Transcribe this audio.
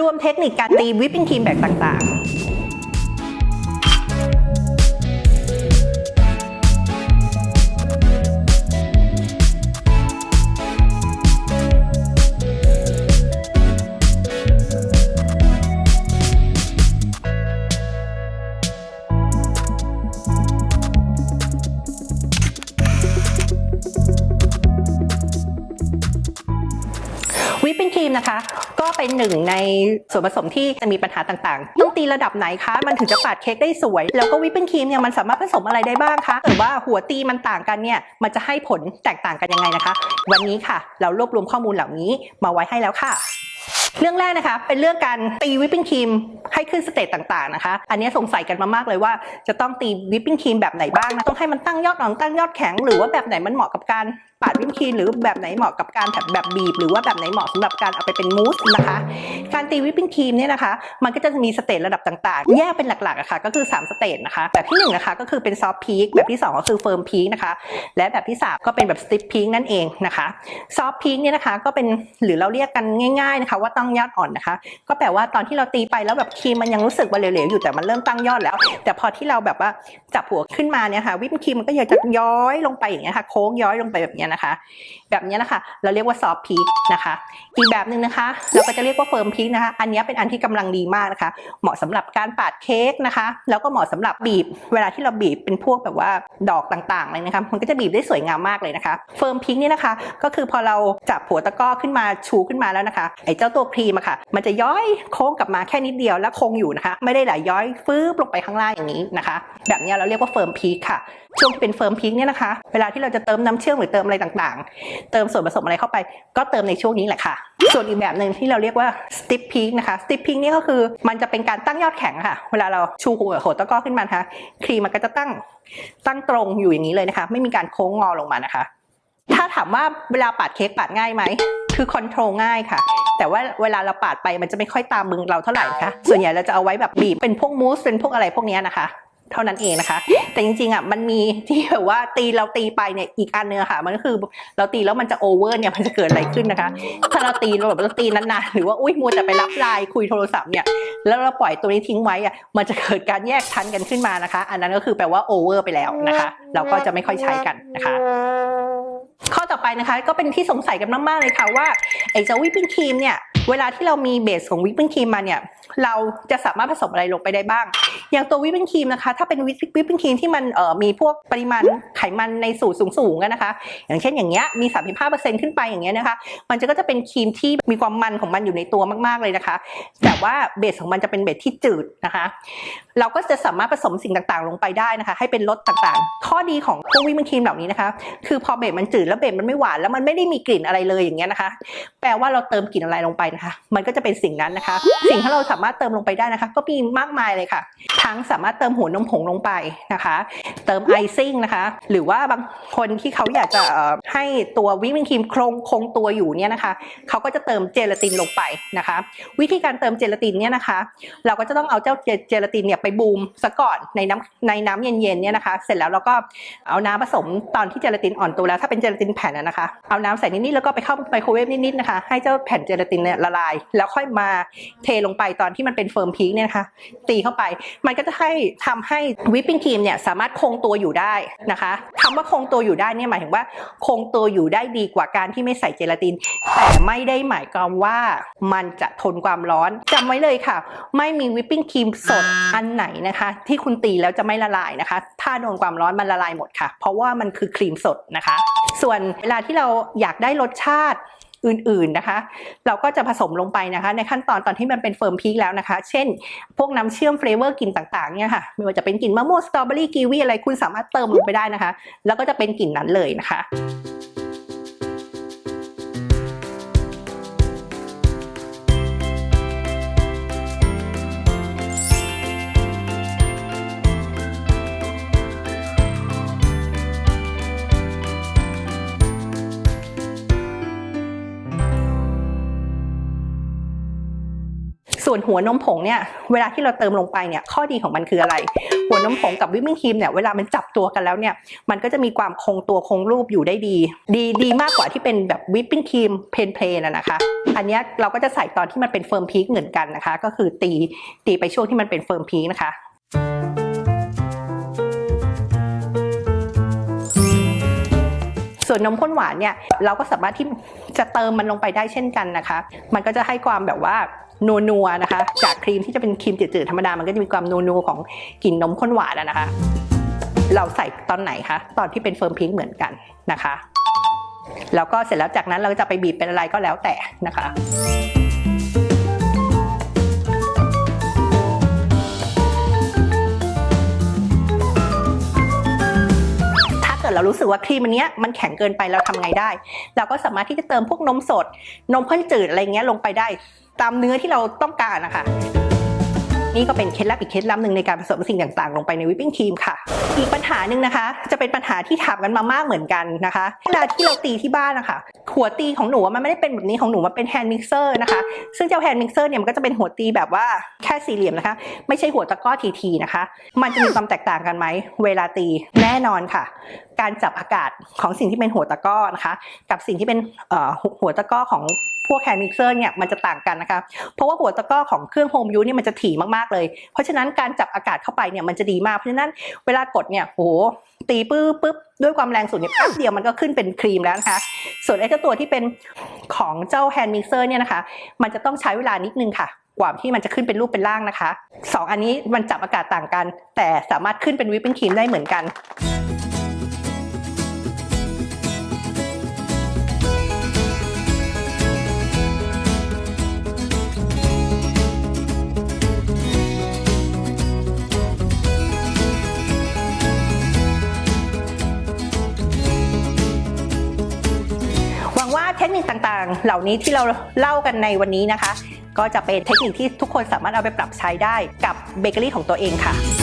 รวมเทคนิคการตีวิปปิ้งครีมแบบต่างๆ วิปปิ้งครีมนะคะ ก็เป็นหนึ่งในส่วนผสมที่จะมีปัญหาต่างๆ ต้องตีระดับไหนคะ มันถึงจะปาดเค้กได้สวย แล้วก็วิปปิ้งครีมเนี่ยมันสามารถผสมอะไรได้บ้างคะหรือว่าหัวตีมันต่างกันเนี่ยมันจะให้ผลแตกต่างกันยังไงนะคะ วันนี้ค่ะ เรารวบรวมข้อมูลเหล่านี้มาไว้ให้แล้วค่ะ เรื่องแรกนะคะ เป็นเรื่องการตีวิปปิ้งครีมให้ขึ้นสเตจต่างๆนะคะ อันนี้สงสัยกันมามากเลยว่าจะต้องตีวิปปิ้งครีมแบบไหนบ้างนะต้องให้มันตั้งยอดอ่อนตั้งยอดแข็งหรือว่าแบบไหนมันเหมาะกับการปาดวิปครีมหรือแบบไหนเหมาะกับการแบบแบบบีบ หรือว่าแบบไหนเหมาะสำหรับการเอาไปเป็นมูสนะคะ การตีวิปปิ้งครีมเนี่ยนะคะ มันก็จะมีสเตจระดับต่างๆ แยกเป็นหลักๆอะค่ะก็คือ 3 สเตจนะคะ แบบที่1นะคะก็คือเป็นซอฟต์พีคแบบที่ 2 ก็คือเฟิร์มพีคนะคะ และแบบที่ 3 ก็เป็นแบบสติปพีคนั่นเองนะคะซอฟต์พีคเนี่ยนะคะก็เป็นหรือเราเรียกกันง่าย ๆนะคะว่าตั้งยอดอ่อนนะคะ ก็แปลว่าตอนที่เราตีไปแล้วแบบครีมมันยังรู้สึกว่าเหลวๆอยู่แต่มันเริ่มตั้งยอดแล้ว แต่พอที่เราแบบว่าจับหัวขึ้นมาเนี่ยค่ะวิปครีมมันก็อยากจะย้อยลงไปอย่างเงี้ยค่ะโค้งย้อยลงไปแบบเนี้ยนะคะ แบบเนี้ยนะคะ เราเรียกว่าซอฟพีคนะคะอีกแบบหนึ่งนะคะ เราก็จะเรียกว่าเฟิร์มพีคนะคะ อันนี้เป็นอันที่กำลังดีมากนะคะ เหมาะสำหรับการปาดเค้กนะคะ แล้วก็เหมาะสำหรับบีบ เวลาที่เราบีบเป็นพวกแบบว่าดอกต่างๆเลยนะคะมันก็จะบีบได้สวยงามมากเลยนะคะเฟิร์มพีคนี่นะคะ ก็คือพอเราจับหัวตะก้อขึ้นมาชูขึ้นมาแล้วนะคะไอ้เจ้าตัวครีมอะค่ะ มันจะย้อยโค้งกลับมาแค่นิดเดียวแล้วคงอยู่นะคะ ไม่ได้ไหลย้อยฟืบลงไปข้างล่างอย่างนี้นะคะ แบบนี้เราเรียกว่าเฟิร์มพีคค่ะ ช่วงที่เป็นเฟิร์มพีคเนี่ยนะคะ เวลาที่เราจะเติมน้ำเชื่อมหรือเติมอะไรต่างๆ เติมส่วนผสมอะไรเข้าไป ก็เติมในช่วงนี้แหละค่ะ ส่วนอีกแบบหนึ่งที่เราเรียกว่า stiff peak นะคะ stiff peak นี่ก็คือมันจะเป็นการตั้งยอดแข็งค่ะ เวลาเราชูหัวโหดตะก้อขึ้นมานะคะครีมมันก็จะตั้งตั้งตรงอยู่อย่างนี้เลยนะคะ ไม่มีการโค้งงอลงมานะคะ ถ้าถามว่าเวลาปาดเค้กปาดง่ายไหม คือคอนโทรลง่ายค่ะ แต่ว่าเวลาเราปาดไปมันจะไม่ค่อยตามมือเราเท่าไหร่นะคะส่วนใหญ่เราจะเอาไว้แบบบีบเป็นพวกมูสเป็นพวกอะไรพวกเนี้ยนะคะเท่านั้นเองนะคะ แต่จริงๆอะมันมีที่แบบว่าตีเราตีไปเนี่ยอีกอันเนึงอะค่ะ มันก็คือเราตีแล้วมันจะโอเวอร์เนี่ยมันจะเกิดอะไรขึ้นนะคะ ถ้าเราตีเราแบบเราตีนานๆหรือว่าอุ้ยมัวแต่ไปรับไลน์คุยโทรศัพท์เนี่ยแล้วเราปล่อยตัวนี้ทิ้งไว้อะมันจะเกิดการแยกชั้นกันขึ้นมานะคะ อันนั้นก็คือแปลว่าโอเวอร์ไปแล้วนะคะ เราก็จะไม่ค่อยใช้กันนะคะ ข้อต่อไปนะคะก็เป็นที่สงสัยกันมากๆเลยค่ะว่าไอ้เจ้าวิปปิ้งครีมเนี่ยเวลาที่เรามีเบสของวิปปิ้งครีมมาเนี่ยเราจะสามารถผสมอะไรลงไปได้บ้าง อย่างตัววิปปิ้งครีมนะคะ ถ้าเป็นวิปปิ้งครีมที่มันเอ่อมีพวกปริมาณไขมันในสูตรสูงๆกันนะคะ อย่างเช่นอย่างเงี้ยมี 35%ขึ้นไปอย่างเงี้ยนะคะ มันจะก็จะเป็นครีมที่มีความมันของมันอยู่ในตัวมากๆเลยนะคะ แต่ว่าเบสของมันจะเป็นเบสที่จืดนะคะ เราก็จะสามารถผสมสิ่งต่างๆ ลงไปได้นะคะ ให้เป็นรสต่างๆ ข้อดีของพวกวิปปิ้งครีมเหล่านี้นะคะ คือพอเบสมันจืดแล้วเบสมันไม่หวานแล้วมันไม่ได้มีกลิ่นอะไรเลยอย่างเงี้ยนะคะ แปลว่าเราเติมกลิ่นอะไรลงไปนะคะ มันก็จะเป็นสิ่งนั้นนะคะ สิ่งที่เราสามารถเติมลงไปได้นะคะ ก็มีมากมายเลยค่ะทั้งสามารถเติมหัวนมผงลงไปนะคะ เติมไอซิ่งนะคะ หรือว่าบางคนที่เขาอยากจะให้ตัววิปปิ้งครีมคงคงตัวอยู่เนี่ยนะคะเขาก็จะเติมเจลาตินลงไปนะคะ วิธีการเติมเจลาตินเนี่ยนะคะ เราก็จะต้องเอาเจ้าเจลาตินเนี่ยไปบูมซะก่อนในน้ำในน้ำเย็นๆเนี่ยนะคะ เสร็จแล้วเราก็เอาน้ำผสมตอนที่เจลาตินอ่อนตัวแล้วถ้าเป็นเจลาตินแผ่นนะคะเอาน้ำใส่นิดๆแล้วก็ไปเข้าไมโครเวฟนิดๆนะคะ ให้เจ้าแผ่นเจลาตินเนี่ยละลาย แล้วค่อยมาเทลงไปตอนที่มันเป็นเฟิร์มพีคเนี่ยนะคะ ตีเข้าไปมัันก็จะให้ทำให้วิปปิ้งครีมเนี่ยสามารถคงตัวอยู่ได้นะคะคำว่าคงตัวอยู่ได้เนี่ยหมายถึงว่า คงตัวอยู่ได้ดีกว่าการที่ไม่ใส่เจลาติน แต่ไม่ได้หมายความว่ามันจะทนความร้อนจำไว้เลยค่ะ ไม่มีวิปปิ้งครีมสดอันไหนนะคะ ที่คุณตีแล้วจะไม่ละลายนะคะ ถ้าโดนความร้อนมันละลายหมดค่ะ เพราะว่ามันคือครีมสดนะคะ ส่วนเวลาที่เราอยากได้รสชาติ อื่นๆนะคะ เราก็จะผสมลงไปนะคะ ในขั้นตอนตอนที่มันเป็นเฟิร์มพีคแล้วนะคะ เช่น พวกน้ำเชื่อมเฟลเวอร์กลิ่นต่างๆเนี่ยค่ะไม่ว่าจะเป็นกลิ่นมะม่วงสตรอเบอรี่กีวีอะไรคุณสามารถเติมลงไปได้นะคะ แล้วก็จะเป็นกลิ่นนั้นเลยนะคะ วนหัวนมผงเนี่ยเวลาที่เราเติมลงไปเนี่ยข้อดีของมันคืออะไร หัวนมผงกับวิปปิ้งครีมเนี่ยเวลามันจับตัวกันแล้วเนี่ยมันก็จะมีความคงตัวคงรูปอยู่ได้ดี ดีดีมากกว่าที่เป็นแบบวิปปิ้งครีมเพลนเพลนะนะคะ อันนี้เราก็จะใส่ตอนที่มันเป็นเฟิร์มพีคเหมือนกันนะคะ ก็คือตีตีไปช่วงที่มันเป็นเฟิร์มพีคนะคะ ส่วนนมข้นหวานเนี่ยเราก็สามารถที่จะเติมมันลงไปได้เช่นกันนะคะ มันก็จะให้ความแบบว่านัวนัวๆนะคะ จากครีมที่จะเป็นครีมจืดๆธรรมดามันก็จะมีความนัวนัวๆของกลิ่นนมข้นหวานอะนะคะ เราใส่ตอนไหนคะตอนที่เป็นเฟิร์มพิงค์เหมือนกันนะคะแล้วก็เสร็จแล้วจากนั้นเราจะไปบีบเป็นอะไรก็แล้วแต่นะคะ เรารู้สึกว่าครีมอันเนี้ยมันแข็งเกินไปเราทำไงได้ เราก็สามารถที่จะเติมพวกนมสด นมข้นจืดอะไรเงี้ยลงไปได้ ตามเนื้อที่เราต้องการนะคะนี่ก็เป็นเคล็ดลับอีกเคล็ดลับหนึ่งในการผสมสิ่งต่างๆ ลงไปในวิปปิ้งครีมค่ะ อีกปัญหาหนึ่งนะคะ จะเป็นปัญหาที่ถามกันมามากเหมือนกันนะคะ เวลาที่เราตีที่บ้านนะคะ หัวตีของหนูมันไม่ได้เป็นแบบนี้ของหนูมันเป็นแฮนด์มิกเซอร์นะคะ ซึ่งเจ้าแฮนด์มิกเซอร์เนี่ยมันก็จะเป็นหัวตีแบบว่าแค่สี่เหลี่ยมนะคะ ไม่ใช่หัวตะก้อทีๆนะคะ มันจะมีความแตกต่างกันไหมเวลาตีแน่นอนค่ะ การจับอากาศของสิ่งที่เป็นหัวตะก้อนะคะ กับสิ่งที่เป็นหัวตะก้อของพวกแฮนด์มิกเซอร์เนี่ยมันจะต่างกันนะคะ เพราะว่าหัวตะก้อของเครื่องโฮมยูนี่มันจะถี่มากๆเลย เพราะฉะนั้นการจับอากาศเข้าไปเนี่ยมันจะดีมาก เพราะฉะนั้นเวลากดเนี่ยโห ตีปื้บปุ๊บด้วยความแรงสูงเนี่ยแป๊บเดียวมันก็ขึ้นเป็นครีมแล้วนะคะ ส่วนไอ้เจ้าตัวที่เป็นของเจ้าแฮนด์มิกเซอร์เนี่ยนะคะ มันจะต้องใช้เวลานิดนึงค่ะ กว่าที่มันจะขึ้นเป็นรูปเป็นร่างนะคะสองอันนี้มันจับอากาศต่างกัน แต่สามารถขึ้นเป็นวิปปิ้งครีมได้เหมือนกัน เทคนิคต่างๆ เหล่านี้ที่เราเล่ากันในวันนี้นะคะ ก็จะเป็นเทคนิคที่ทุกคนสามารถเอาไปปรับใช้ได้กับเบเกอรี่ของตัวเองค่ะ